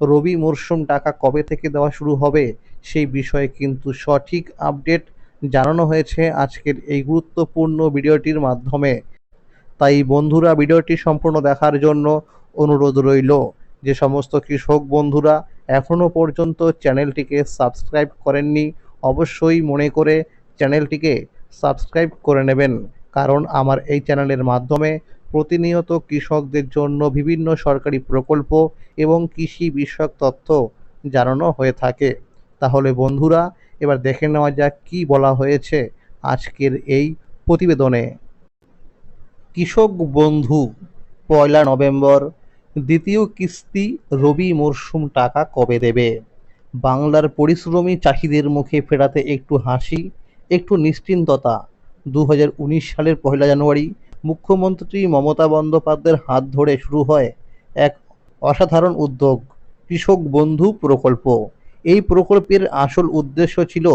রবি মরশুম টাকা কবে থেকে দেওয়া শুরু হবে সেই বিষয়ে কিন্তু সঠিক আপডেট জানানো হয়েছে আজকের এই গুরুত্বপূর্ণ ভিডিওটির মাধ্যমে। তাই বন্ধুরা, ভিডিওটি সম্পূর্ণ দেখার জন্য অনুরোধ রইল। যে সমস্ত কৃষক বন্ধুরা এখনও পর্যন্ত চ্যানেলটিকে সাবস্ক্রাইব করেননি, অবশ্যই মনে করে চ্যানেলটিকে সাবস্ক্রাইব করে নেবেন। কারণ আমার এই চ্যানেলের মাধ্যমে প্রতিনিয়ত কৃষকদের জন্য বিভিন্ন সরকারি প্রকল্প এবং কৃষি বিষয়ক তথ্য জানানো হয়ে থাকে। তাহলে বন্ধুরা, এবার দেখে নেওয়া যাক কী বলা হয়েছে আজকের এই প্রতিবেদনে। কৃষক বন্ধু, পয়লা নভেম্বর, দ্বিতীয় কিস্তি রবি মরশুম টাকা কবে দেবে? বাংলার পরিশ্রমী চাষিদের মুখে ফেরাতে একটু হাসি, একটু নিশ্চিন্ততা। দু হাজার উনিশ সালের পয়লা জানুয়ারি মুখ্যমন্ত্রী মমতা বন্দ্যোপাধ্যায়ের হাত ধরে শুরু হয় এক অসাধারণ উদ্যোগ, কৃষক বন্ধু প্রকল্প। এই প্রকল্পের আসল উদ্দেশ্য ছিল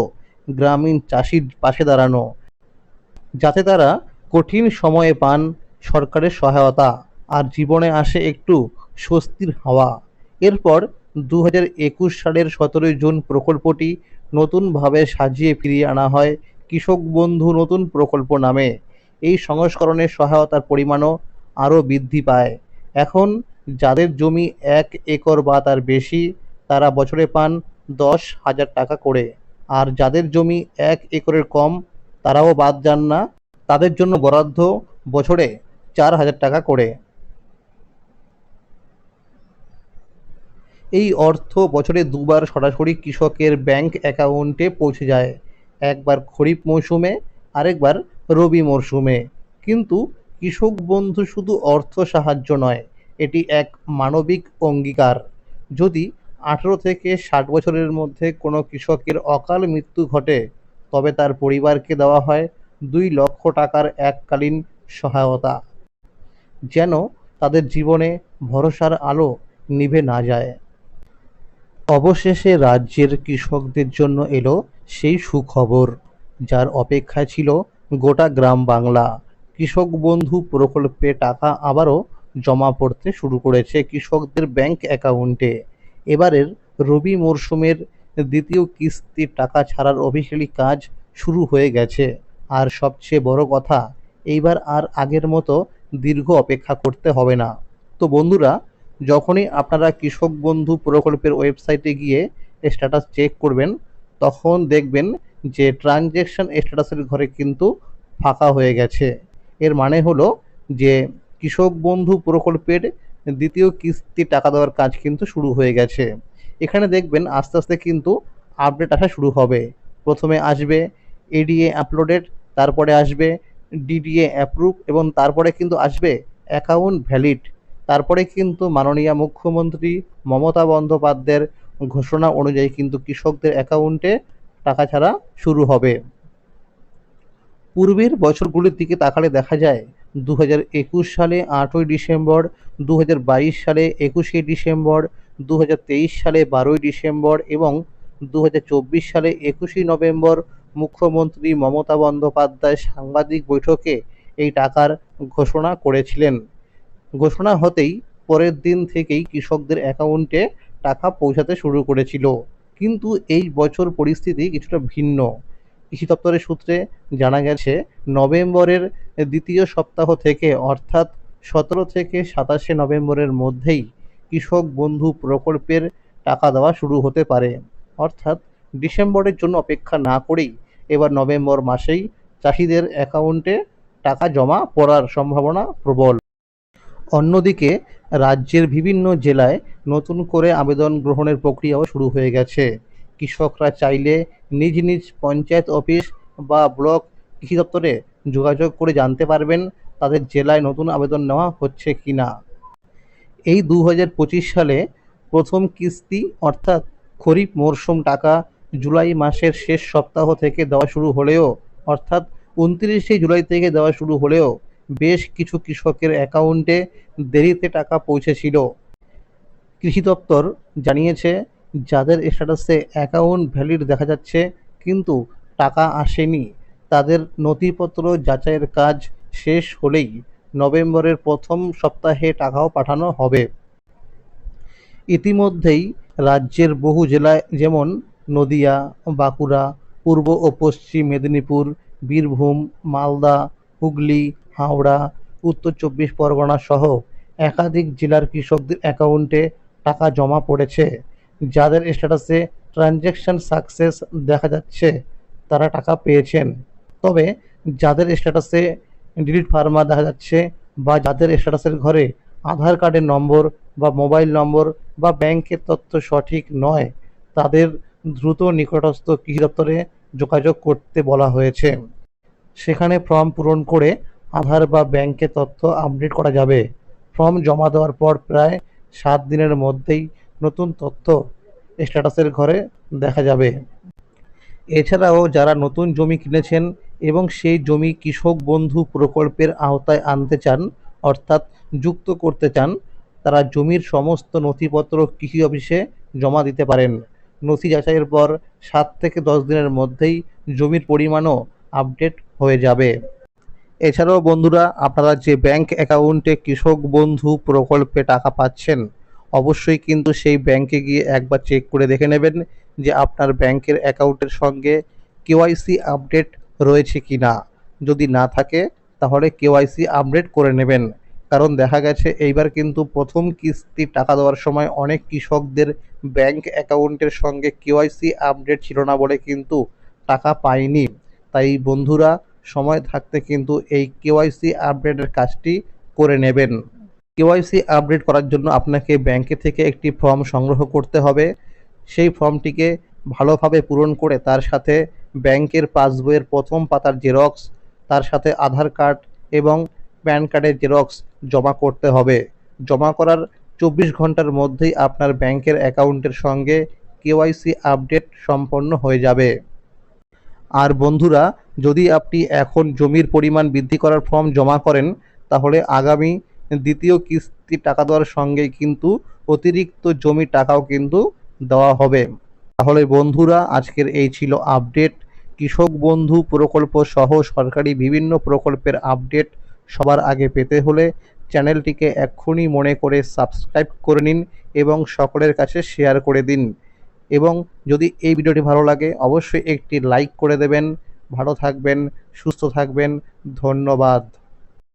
গ্রামীণ চাষির পাশে দাঁড়ানো, যাতে তারা কঠিন সময়ে পান সরকারের সহায়তা আর জীবনে আসে একটু স্বস্তির হাওয়া। এরপর দু হাজার একুশ সালের সতেরোই জুন প্রকল্পটি নতুনভাবে সাজিয়ে ফিরিয়ে আনা হয় কৃষক বন্ধু নতুন প্রকল্প নামে। এই সংস্করণের সহায়তার পরিমাণও আরও বৃদ্ধি পায়। এখন যাদের জমি এক একর বা তার বেশি, তারা বছরে পান দশ হাজার টাকা করে। আর যাদের জমি এক একরের কম, তারাও বাদ যান না। তাদের জন্য বরাদ্দ বছরে চার হাজার টাকা করে। এই অর্থ বছরে দুবার সরাসরি কৃষকের ব্যাংক অ্যাকাউন্টে পৌঁছে যায়। একবার খরিফ মৌসুমে, আরেকবার রবি মরশুমে। কিন্তু কৃষক বন্ধু শুধু অর্থ সাহায্য নয়, এটি এক মানবিক অঙ্গীকার। যদি আঠেরো থেকে ষাট বছরের মধ্যে কোনো কৃষকের অকাল মৃত্যু ঘটে, তবে তার পরিবারকে দেওয়া হয় দুই লক্ষ টাকার এককালীন সহায়তা। যেন তাদের জীবনে ভরসার আলো নিভে না যায়। অবশেষে রাজ্যের কৃষকদের জন্য এলো সেই সুখবর, যার অপেক্ষায় ছিল গোটা গ্রাম বাংলা। কৃষক বন্ধু প্রকল্পে টাকা আবারও জমা পড়তে শুরু করেছে কৃষকদের ব্যাংক অ্যাকাউন্টে। এবারের রবি মরশুমের দ্বিতীয় কিস্তির টাকা ছাড়ার অফিসিয়ালি কাজ শুরু হয়ে গেছে। আর সবচেয়ে বড় কথা, এইবার আর আগের মতো দীর্ঘ অপেক্ষা করতে হবে না। তো বন্ধুরা, যখনই আপনারা কৃষক বন্ধু প্রকল্পের ওয়েবসাইটে গিয়ে স্ট্যাটাস চেক করবেন, তখন দেখবেন যে ট্রানজ্যাকশন স্ট্যাটাসের ঘরে কিন্তু ফাঁকা হয়ে গেছে। এর মানে হলো যে কৃষক বন্ধু প্রকল্পের দ্বিতীয় কিস্তি টাকা দেওয়ার কাজ কিন্তু শুরু হয়ে গেছে। এখানে দেখবেন আস্তে আস্তে কিন্তু আপডেট আসা শুরু হবে। প্রথমে আসবে এডিএ আপলোডেড তারপরে আসবে ডিডিএ অ্যাপ্রুভ এবং তারপরে কিন্তু আসবে অ্যাকাউন্ট ভ্যালিড তারপরে কিন্তু মাননীয় মুখ্যমন্ত্রী মমতা বন্দ্যোপাধ্যায়ের ঘোষণা অনুযায়ী কিন্তু কৃষকদের অ্যাকাউন্টে টাকা ছাড়া শুরু হবে। পূর্বের বছরগুলির দিকে তাকালে দেখা যায় দু হাজার একুশ সালে আটই ডিসেম্বর দু হাজার বাইশ সালে একুশে ডিসেম্বর দু হাজার তেইশ সালে বারোই ডিসেম্বর এবং দু হাজার চব্বিশ সালে একুশে নভেম্বর মুখ্যমন্ত্রী মমতা বন্দ্যোপাধ্যায় সাংবাদিক বৈঠকে এই টাকার ঘোষণা করেছিলেন। ঘোষণা হতেই পরের দিন থেকেই কৃষকদের অ্যাকাউন্টে টাকা পৌঁছাতে শুরু করেছিল। কিন্তু এই বছর পরিস্থিতি কিছুটা ভিন্ন। কৃষি দপ্তরের সূত্রে জানা গেছে, নভেম্বরের দ্বিতীয় সপ্তাহ থেকে, অর্থাৎ সতেরো থেকে সাতাশে নভেম্বরের মধ্যেই কৃষক বন্ধু প্রকল্পের টাকা দেওয়া শুরু হতে পারে। অর্থাৎ ডিসেম্বরের জন্য অপেক্ষা না করেই এবার নভেম্বর মাসেই চাষিদের অ্যাকাউন্টে টাকা জমা পড়ার সম্ভাবনা প্রবল। অন্যদিকে রাজ্যের বিভিন্ন জেলায় নতুন করে আবেদন গ্রহণের প্রক্রিয়াও শুরু হয়ে গেছে। কৃষকরা চাইলে নিজ নিজ পঞ্চায়েত অফিস বা ব্লক কৃষি দপ্তরে যোগাযোগ করে জানতে পারবেন তাদের জেলায় নতুন আবেদন নেওয়া হচ্ছে কি না এই দু হাজার পঁচিশ সালে প্রথম কিস্তি অর্থাৎ খরিফ মরশুম টাকা জুলাই মাসের শেষ সপ্তাহ থেকে দেওয়া শুরু হলেও, অর্থাৎ উনত্রিশে জুলাই থেকে দেওয়া শুরু হলেও বেশ কিছু কৃষকের অ্যাকাউন্টে দেরিতে টাকা পৌঁছেছিল। কৃষি দপ্তর জানিয়েছে, যাদের স্ট্যাটাসে অ্যাকাউন্ট ভ্যালিড দেখা যাচ্ছে, কিন্তু টাকা আসেনি। তাদের নথিপত্র যাচাইয়ের কাজ শেষ হলেই নভেম্বরের প্রথম সপ্তাহে টাকাও পাঠানো হবে। ইতিমধ্যেই রাজ্যের বহু জেলায় যেমন নদিয়া, বাঁকুড়া, পূর্ব ও পশ্চিম মেদিনীপুর, বীরভূম, মালদা হুগলি, হাওড়া, উত্তর চব্বিশ পরগনা সহ একাধিক জেলার কৃষকদের অ্যাকাউন্টে টাকা জমা পড়েছে। যাদের স্ট্যাটাসে ট্রানজ্যাকশন সাকসেস দেখা যাচ্ছে, তারা টাকা পেয়েছেন। তবে যাদের স্ট্যাটাসে ডিলিট ফার্মা দেখা যাচ্ছে বা যাদের স্ট্যাটাসের ঘরে আধার কার্ডের নম্বর বা মোবাইল নম্বর বা ব্যাংকের তথ্য সঠিক নয়, তাদের দ্রুত নিকটস্থ কৃষি দপ্তরে যোগাযোগ করতে বলা হয়েছে। সেখানে ফর্ম পূরণ করে আধার বা ব্যাংকের তথ্য আপডেট করা যাবে। ফর্ম জমা দেওয়ার পর প্রায় সাত দিনের মধ্যেই নতুন তথ্য স্ট্যাটাসের ঘরে দেখা যাবে। এছাড়াও যারা নতুন জমি কিনেছেন এবং সেই জমি কৃষক বন্ধু প্রকল্পের আওতায় আনতে চান, অর্থাৎ যুক্ত করতে চান, তারা জমির সমস্ত নথিপত্র কৃষি অফিসে জমা দিতে পারেন। নথি যাচাইয়ের পর সাত থেকে দশ দিনের মধ্যেই জমির পরিমাণও আপডেট হয়ে যাবে। এছাড়াও বন্ধুরা, আপনারা যে ব্যাংক অ্যাকাউন্টে কৃষক বন্ধু প্রকল্পে টাকা পাচ্ছেন, অবশ্যই কিন্তু সেই ব্যাংকে গিয়ে একবার চেক করে দেখে নেবেন যে আপনার ব্যাংকের অ্যাকাউন্টের সঙ্গে কেওয়াইসি আপডেট রয়েছে কি না যদি না থাকে, তাহলে কেওয়াইসি আপডেট করে নেবেন। কারণ দেখা গেছে, এইবার কিন্তু প্রথম কিস্তি টাকা দেওয়ার সময় অনেক কৃষকদের ব্যাংক অ্যাকাউন্টের সঙ্গে কেওয়াইসি আপডেট ছিল না বলে কিন্তু টাকা পায়নি। তাই বন্ধুরা সময় থাকতে কিন্তু এই কেওয়াইসি আপডেটের কাজটি করে নেবেন। কেওয়াইসি আপডেট করার জন্য আপনাকে ব্যাংকে থেকে একটি ফর্ম সংগ্রহ করতে হবে। সেই ফর্মটিকে ভালোভাবে পূরণ করে তার সাথে ব্যাংকের পাসবইয়ের প্রথম পাতার জেরক্স, তার সাথে আধার কার্ড এবং প্যান কার্ডের জেরক্স জমা করতে হবে। জমা করার চব্বিশ ঘণ্টার মধ্যেই আপনার ব্যাংকের অ্যাকাউন্টের সঙ্গে কেওয়াইসি আপডেট সম্পন্ন হয়ে যাবে। আর বন্ধুরা, যদি আপনি এখন জমির পরিমাণ বৃদ্ধি করার ফর্ম জমা করেন, তাহলে আগামী দ্বিতীয় কিস্তি টাকা দেওয়ার সঙ্গেই কিন্তু অতিরিক্ত জমির টাকাও কিন্তু দেওয়া হবে। তাহলে বন্ধুরা, আজকের এই ছিল আপডেট। কৃষক বন্ধু প্রকল্প সহ সরকারি বিভিন্ন প্রকল্পের আপডেট সবার আগে পেতে হলে চ্যানেলটিকে এক্ষুনি মনে করে সাবস্ক্রাইব করে নিন এবং সকলের কাছে শেয়ার করে দিন। এবং যদি এই ভিডিওটি ভালো লাগে, অবশ্যই একটি লাইক করে দেবেন। ভালো থাকবেন, সুস্থ থাকবেন। ধন্যবাদ।